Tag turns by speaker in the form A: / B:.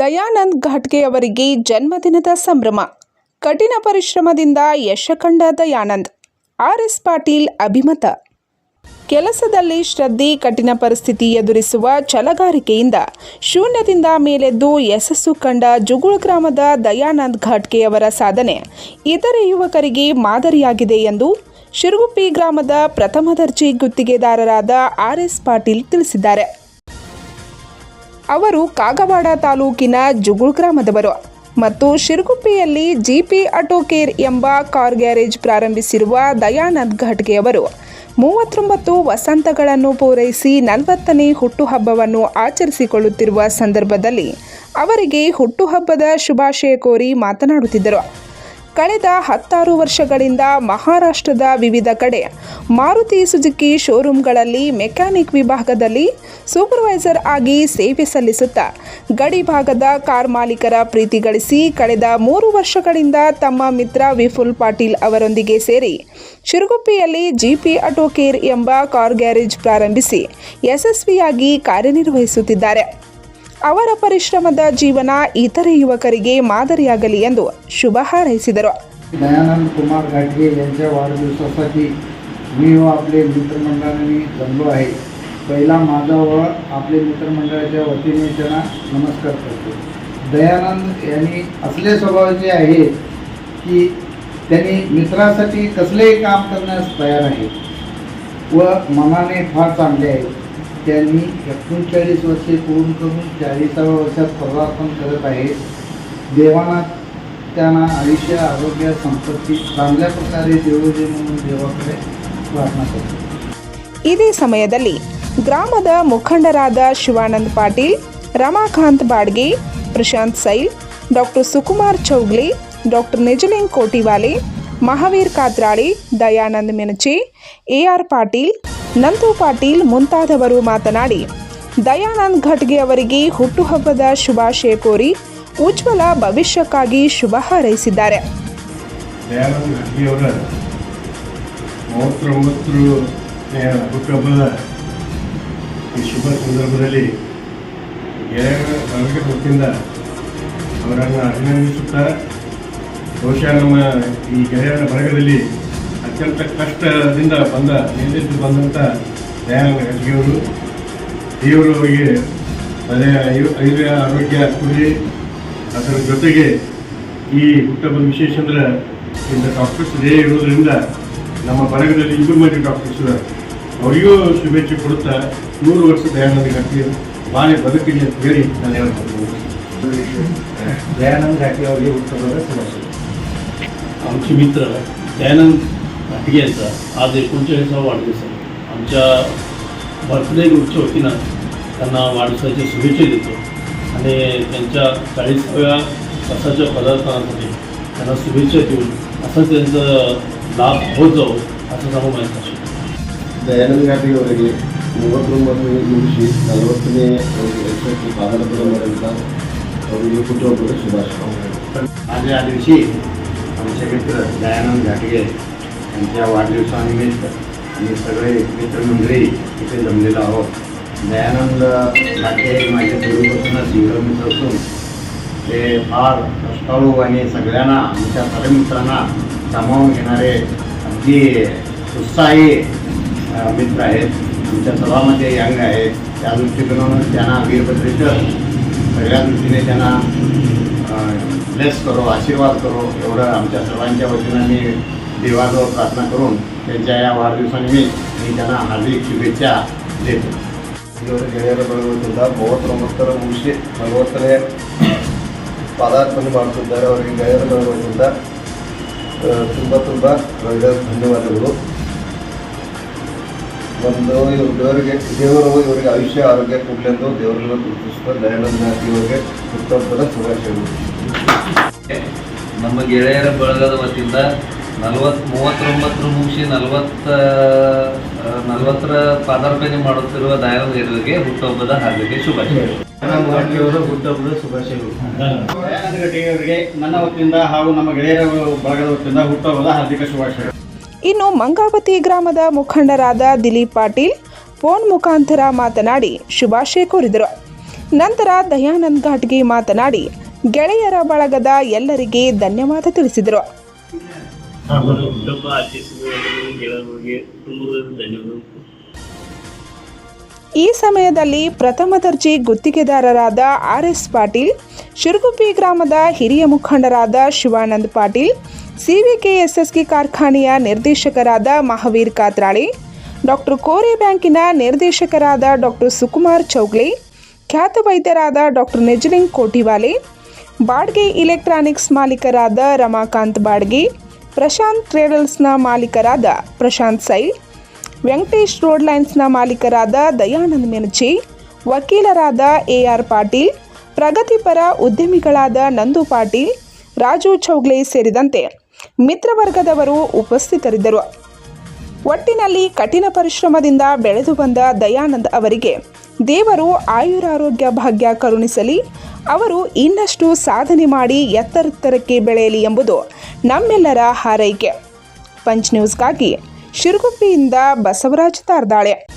A: ದಯಾನಂದ್ ಘಾಟ್ಗೆ ಅವರಿಗೆ ಜನ್ಮದಿನದ ಸಂಭ್ರಮ. ಕಠಿಣ ಪರಿಶ್ರಮದಿಂದ ಯಶ ಕಂಡ ದಯಾನಂದ್, ಆರ್ ಎಸ್ ಪಾಟೀಲ್ ಅಭಿಮತ. ಕೆಲಸದಲ್ಲಿ ಶ್ರದ್ಧೆ, ಕಠಿಣ ಪರಿಸ್ಥಿತಿ ಎದುರಿಸುವ ಚಲಗಾರಿಕೆಯಿಂದ ಶೂನ್ಯದಿಂದ ಮೇಲೆದ್ದು ಯಶಸ್ಸು ಕಂಡ ಜುಗುಳ್ ಗ್ರಾಮದ ದಯಾನಂದ್ ಘಾಟ್ಗೆ ಅವರ ಸಾಧನೆ ಇತರೆ ಯುವಕರಿಗೆ ಮಾದರಿಯಾಗಿದೆ ಎಂದು ಶಿರುಗುಪ್ಪಿ ಗ್ರಾಮದ ಪ್ರಥಮ ದರ್ಜೆ ಗುತ್ತಿಗೆದಾರರಾದ ಆರ್ ಎಸ್ ಪಾಟೀಲ್ ತಿಳಿಸಿದ್ದಾರೆ. ಅವರು ಕಾಗವಾಡ ತಾಲೂಕಿನ ಜುಗುಳ್ ಗ್ರಾಮದವರು ಮತ್ತು ಶಿರಗುಪ್ಪಿಯಲ್ಲಿ ಜಿಪಿ ಆಟೋ ಕೇರ್ ಎಂಬ ಕಾರ್ ಗ್ಯಾರೇಜ್ ಪ್ರಾರಂಭಿಸಿರುವ ದಯಾನಂದ್ ಘಾಟ್ಗೆ ಅವರು ಮೂವತ್ತೊಂಬತ್ತು ವಸಂತಗಳನ್ನು ಪೂರೈಸಿ ನಲವತ್ತನೇ ಹುಟ್ಟುಹಬ್ಬವನ್ನು ಆಚರಿಸಿಕೊಳ್ಳುತ್ತಿರುವ ಸಂದರ್ಭದಲ್ಲಿ ಅವರಿಗೆ ಹುಟ್ಟುಹಬ್ಬದ ಶುಭಾಶಯ ಕೋರಿ ಮಾತನಾಡುತ್ತಿದ್ದರು. ಕಳೆದ ಹತ್ತಾರು ವರ್ಷಗಳಿಂದ ಮಹಾರಾಷ್ಟ್ರದ ವಿವಿಧ ಕಡೆ ಮಾರುತಿ ಸುಜುಕಿ ಶೋರೂಮ್ಗಳಲ್ಲಿ ಮೆಕ್ಯಾನಿಕ್ ವಿಭಾಗದಲ್ಲಿ ಸೂಪರ್ವೈಸರ್ ಆಗಿ ಸೇವೆ ಸಲ್ಲಿಸುತ್ತಾ ಗಡಿ ಭಾಗದ ಕಾರ್ ಮಾಲೀಕರ ಪ್ರೀತಿ ಗಳಿಸಿ ಕಳೆದ ಮೂರು ವರ್ಷಗಳಿಂದ ತಮ್ಮ ಮಿತ್ರ ವಿಪುಲ್ ಪಾಟೀಲ್ ಅವರೊಂದಿಗೆ ಸೇರಿ ಶಿರುಗುಪ್ಪಿಯಲ್ಲಿ ಜಿಪಿ ಆಟೋ ಕೇರ್ ಎಂಬ ಕಾರ್ ಗ್ಯಾರೇಜ್ ಪ್ರಾರಂಭಿಸಿ ಯಶಸ್ವಿಯಾಗಿ ಕಾರ್ಯನಿರ್ವಹಿಸುತ್ತಿದ್ದಾರೆ. ಅವರ ಪರಿಶ್ರಮದ ಜೀವನ ಇತರೆ ಯುವಕರಿಗೆ ಮಾದರಿಯಾಗಲಿ ಎಂದು ಶುಭ ಹಾರೈಸಿದರು.
B: दयानंद कुमार घाटगे यांच्या वाढदिवसासाठी मी व आपले मित्रमंडळाने जमलो आहे. पहिला माझा व आपले मित्रमंडळाच्या वतीने त्यांना नमस्कार करतो. दयानंद यांनी असले स्वभावाचे आहे की त्यांनी मित्रासाठी कसलेही काम करण्यास तयार आहे व मनाने फार चांगले आहे. त्यांनी एकोणचाळीस वर्षे पूर्ण करून चाळीसाव्या वर्षात पदार्पण करत आहे देवाना त्यांना आयुष्य आरोग्य संपत्ती चांगल्या प्रकारे देऊ दे म्हणून देवाकडे प्रार्थना करतो
A: ಇದೇ ಸಮಯದಲ್ಲಿ ಗ್ರಾಮದ ಮುಖಂಡರಾದ Shivanand Patil Ramakant Badge Prashant Sail doctor Sukumar Chougle doctor Nijaling Kotiwale Mahavir Katrali Dayanand Menache AR Patil Nandu Patil ಮುಂತಾದವರು ಮಾತನಾಡಿ, ದಯಾನಂದ್ ಘಟ್ಗೆ ಅವರಿಗೆ ಹುಟ್ಟುಹಬ್ಬದ ಶುಭಾಶಯ ಕೋರಿ ಉಜ್ವಲ ಭವಿಷ್ಯಕ್ಕಾಗಿ ಶುಭ ಹಾರೈಸಿದ್ದಾರೆ.
C: ದಯಾನಂದ ಹುಟ್ಟುಹಬ್ಬದ ಈ ಶುಭ ಸಂದರ್ಭದಲ್ಲಿ ಅವರನ್ನು ಅಭಿನಂದಿಸುತ್ತಾ, ಬಹುಶಃ ನಮ್ಮ ಈ ಗೆಳೆಯರ ಬಳಗದಲ್ಲಿ ಅತ್ಯಂತ ಕಷ್ಟದಿಂದ ಬಂದ ನಿಂದಿಟ್ಟು ಬಂದಂಥ ದಯಾನಂದ ಅಡಿಗೆಯವರು ದೇವರವರಿಗೆ ಅದೇ ಐದು ಆರೋಗ್ಯ ಕೊಡಿ. ಅದರ ಜೊತೆಗೆ ಈ ಹುಟ್ಟಬ್ಬ ವಿಶೇಷ ಅಂದ್ರೆ ಇಂಥ ಡಾಕ್ಟರ್ಸ್ ಇದೇ ಇರೋದರಿಂದ ನಮ್ಮ ಬಳಗದಲ್ಲಿ ಇಬ್ಬರು ಮಂದಿ ಡಾಕ್ಟರ್ಸ್ ಅವರಿಗೂ ಶುಭೇಚ್ಛೆ ಕೊಡುತ್ತಾ ನೂರು ವರ್ಷ ದಯಾನಂದ ಘಾಟಿ ಬಾಳೆ ಬದುಕಿದೆ ಅಂತ ಹೇಳಿ ನಾನು ಹೇಳ್ಬೋದು
B: ದಯಾನಂದ ಘಾಟಿ ಅವರಿಗೆ ಹುಟ್ಟದ ಸಮಸ್ಯೆ
D: ಅಂಶ ಮಿತ್ರ ದಯಾನಂದ್ घाटगे आज एकोणचाळीसावा वाढदिवस आहे. आमच्या बर्थडे ग्रुपच्या वतीनं त्यांना वाढदिवसाची शुभेच्छा देतो. आणि त्यांच्या चाळीसाव्या वर्षाच्या पदार्थांसाठी त्यांना शुभेच्छा देऊन असं त्यांचं लाभ होत जाऊ असं सांगू माहिती
E: दयानंद घाटगे वगैरे मुवत रुपये दिवशी नलवत्तने कुटुंब
F: सुभाष या दिवशी आमचे मित्र दयानंद घाटगे त्यांच्या वाढदिवसानिमित्त आम्ही सगळे मित्रमंडळी इथे जमलेलो आहोत. दयानंद घाटे माझ्या पूर्वीपासूनच जीवन असून ते फार कष्टाळू आणि सगळ्यांना आमच्या सर्व मित्रांना सामावून घेणारे अगदी उत्साही मित्र आहेत. आमच्या सभामध्ये यंग आहेत. त्या दृष्टिकोनातून त्यांना वीरभद्रेश्वर सगळ्या दृष्टीने त्यांना ब्लेस करो आशीर्वाद करो. एवढं आमच्या सर्वांच्या वतीनं मी देवाजवळ प्रार्थना करून त्यांच्या या वाढदिवसानिमित्त मी त्यांना हार्दिक शुभेच्छा देतो
E: ಇವರು ಗೆಳೆಯರ ಬಳಗದಿಂದ ಮೂವತ್ತೊಂಬತ್ತರ ಮುಗಿಸಿ ನಲವತ್ತನೇ ಪಾದಾರ್ಪಣೆ ಮಾಡುತ್ತಿದ್ದಾರೆ ಅವರಿಗೆ ಗೆಳೆಯರ ಬಳಗದಿಂದ ತುಂಬ ತುಂಬ ಒಳ್ಳೆಯ ಧನ್ಯವಾದಗಳು ಒಂದು ಇವರು ದೇವರಿಗೆ ದೇವರು ಇವರಿಗೆ ಆಯುಷ್ಯ ಆರೋಗ್ಯ ಕೊಡಲೆಂದು ದೇವರನ್ನು ಗುರುತಿಸುತ್ತಾ ದಯಾನಂದ ಘಾಟಿ ಅವರಿಗೆ ಹುಟ್ಟುಹಬ್ಬದ ಶುಭಾಶಯಗಳು
G: ನಮ್ಮ ಗೆಳೆಯರ ಬಳಗದ ವತಿಯಿಂದ ನಲವತ್ತು ಮೂವತ್ತೊಂಬತ್ತರ ಮುಗಿಸಿ ನಲವತ್ತ ನಲವತ್ತರ ಪಾದಾರ್ಪಣೆ ಮಾಡುತ್ತಿರುವ ಗೆಳೆಯರಿಗೆ ಹುಟ್ಟುಹಬ್ಬದ ಹಾರ್ದಿಕ ಶುಭಾಶಯಗಳು
B: ಹುಟ್ಟುಹಬ್ಬದ ಶುಭಾಶಯಗಳು
F: ದಯಾನಂದ ಘಟಿಯವರಿಗೆ ನನ್ನ ವತಿಯಿಂದ ಹಾಗೂ ನಮ್ಮ ಗೆಳೆಯರ ಬಳಗದ ವತಿಯಿಂದ ಹುಟ್ಟುಹಬ್ಬದ ಹಾರ್ದಿಕ ಶುಭಾಶಯಗಳು
A: ಇನ್ನು ಮಂಗಾವತಿ ಗ್ರಾಮದ ಮುಖಂಡರಾದ ದಿಲೀಪ್ ಪಾಟೀಲ್ ಫೋನ್ ಮುಖಾಂತರ ಮಾತನಾಡಿ ಶುಭಾಶಯ ಕೋರಿದರು. ನಂತರ ದಯಾನಂದ್ ಘಾಟ್ಗೆ ಮಾತನಾಡಿ ಗೆಳೆಯರ ಬಳಗದ ಎಲ್ಲರಿಗೆ ಧನ್ಯವಾದ ತಿಳಿಸಿದರು. ಈ ಸಮಯದಲ್ಲಿ ಪ್ರಥಮ ದರ್ಜೆ ಗುತ್ತಿಗೆದಾರರಾದ ಆರ್ ಎಸ್ ಪಾಟೀಲ್, ಶಿರಗುಪ್ಪಿ ಗ್ರಾಮದ ಹಿರಿಯ ಮುಖಂಡರಾದ ಶಿವಾನಂದ್ ಪಾಟೀಲ್ ಸಿವಿಕೆಎಸ್ಎಸ್ಕೆ ಕಾರ್ಖಾನೆಯ ನಿರ್ದೇಶಕರಾದ ಮಹಾವೀರ್ ಕಾತ್ರಾಳಿ, ಡಾಕ್ಟರ್ ಕೋರೆ ಬ್ಯಾಂಕಿನ ನಿರ್ದೇಶಕರಾದ ಡಾಕ್ಟರ್ ಸುಕುಮಾರ್ ಚೌಗ್ಲಿ, ಖ್ಯಾತ ವೈದ್ಯರಾದ ಡಾಕ್ಟರ್ ನಿಜಲಿಂಗ್ ಕೋಟಿವಾಲೆ, ಬಾಡ್ಗೆ ಇಲೆಕ್ಟ್ರಾನಿಕ್ಸ್ ಮಾಲೀಕರಾದ ರಮಾಕಾಂತ್ ಬಾಡ್ಗೆ ಪ್ರಶಾಂತ್ ಟ್ರೇಡಲ್ಸ್ನ ಮಾಲೀಕರಾದ ಪ್ರಶಾಂತ್ ಸೈ, ವೆಂಕಟೇಶ್ ರೋಡ್ ಲೈನ್ಸ್ನ ಮಾಲೀಕರಾದ ದಯಾನಂದ್ ಮೆನಚಿ, ವಕೀಲರಾದ ಎ ಆರ್ ಪಾಟೀಲ್, ಪ್ರಗತಿಪರ ಉದ್ಯಮಿಗಳಾದ ನಂದು ಪಾಟೀಲ್, ರಾಜು ಚೌಗ್ಲೆ ಸೇರಿದಂತೆ ಮಿತ್ರವರ್ಗದವರು ಉಪಸ್ಥಿತರಿದ್ದರು. ಒಟ್ಟಿನಲ್ಲಿ ಕಠಿಣ ಪರಿಶ್ರಮದಿಂದ ಬೆಳೆದು ಬಂದ ದಯಾನಂದ್ ಅವರಿಗೆ ದೇವರು ಆಯುರಾರೋಗ್ಯ ಭಾಗ್ಯ ಕರುಣಿಸಲಿ, ಅವರು ಇನ್ನಷ್ಟು ಸಾಧನೆ ಮಾಡಿ ಎತ್ತರೆತ್ತರಕ್ಕೆ ಬೆಳೆಯಲಿ ಎಂಬುದು ನಮ್ಮೆಲ್ಲರ ಹಾರೈಕೆ. ಪಂಚ್ ನ್ಯೂಸ್ಗಾಗಿ ಶಿರಗುಪ್ಪಿಯಿಂದ ಬಸವರಾಜ್ ತಾರ್ದಾಳೆ.